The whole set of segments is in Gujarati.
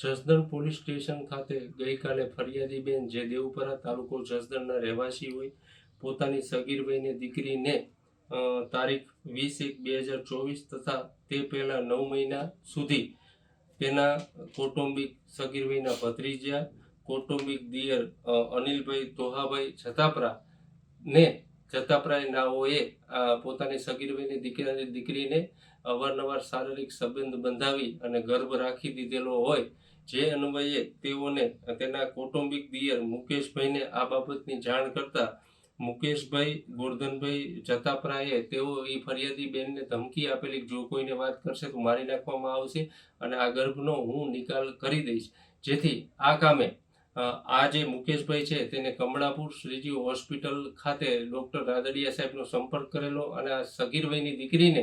જસદણ પોલીસ સ્ટેશન ખાતે ગઈકાલે ફરિયાદીબેન જે દેવપરા તાલુકો જસદણના રહેવાસી હોય, પોતાની સગીર વયની દીકરીને તારીખ વીસ એક બે હજાર ચોવીસ તથા તે પહેલા નવ મહિના સુધી તેના કૌટુંબિક સગીર વયના ભત્રીજા, કૌટુંબિક દિયર અનિલભાઈ તોહાભાઈ છતાપરા ને છતાપરાય નાઓએ પોતાની સગીર દીકરાની દીકરી દીકરીને અવારનવાર શારીરિક સંબંધ બંધાવી અને ગર્ભ રાખી દીધેલો હોય, જે અન્વયે તેઓને તેના કૌટુંબિક દિયર મુકેશભાઈને આ બાબતની જાણ કરતા મુકેશભાઈ, ગોરધનભાઈ જતાપરાએ તેઓ એ ફરિયાદી બેનને ધમકી આપેલી, જો કોઈને વાત કરશે તો મારી નાખવામાં આવશે અને આ ગર્ભનો હું નિકાલ કરી દઈશ. જેથી આ કામે આ જે મુકેશભાઈ છે તેને કમળાપુર શ્રીજી હોસ્પિટલ ખાતે ડૉક્ટર રાદડિયા સાહેબનો સંપર્ક કરેલો અને આ સગીરભાઈની દીકરીને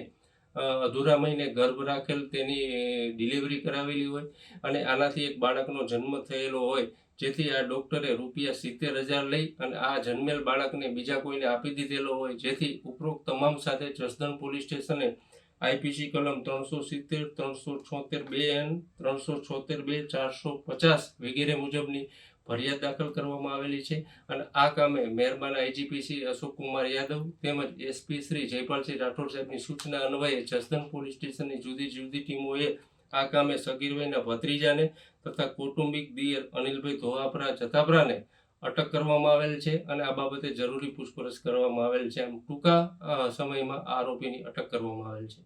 અધૂરા મહિને ગર્ભ રાખેલ તેની ડિલિવરી કરાવેલી હોય અને આનાથી એક બાળકનો જન્મ થયેલો હોય, જેથી આ ડૉક્ટરે રૂપિયા સિત્તેર હજાર લઈ અને આ જન્મેલ બાળકને બીજા કોઈને આપી દીધેલો હોય, જેથી ઉપરોક્ત તમામ સાથે જસદણ પોલીસ સ્ટેશને આઈપીસી કલમ ત્રણસો સિત્તેર, ત્રણસો છોતેર બે એન, ત્રણસો છોતેર બે, ચારસો પચાસ વગેરે મુજબની ફરિયાદ દાખલ કરવામાં આવેલી છે અને આ કામે મહેરબાન આઈજીપીસી અશોક કુમાર યાદવ તેમજ એસપી શ્રી જયપાલસિંહ રાઠોડ સાહેબની સૂચના અન્વયે જસદણ પોલીસ સ્ટેશનની જુદી જુદી ટીમોએ આ કામે સગીરભાઈના ભત્રીજાને તથા કૌટુંબિક દિયર અનિલભાઈ ધોવાપરા જતાપરાને અટક કરવામાં આવેલ છે અને આ બાબતે જરૂરી પૂછપરછ કરવામાં આવેલ છે એમ ટૂંકા સમયમાં આરોપીની અટક કરવામાં આવેલ છે.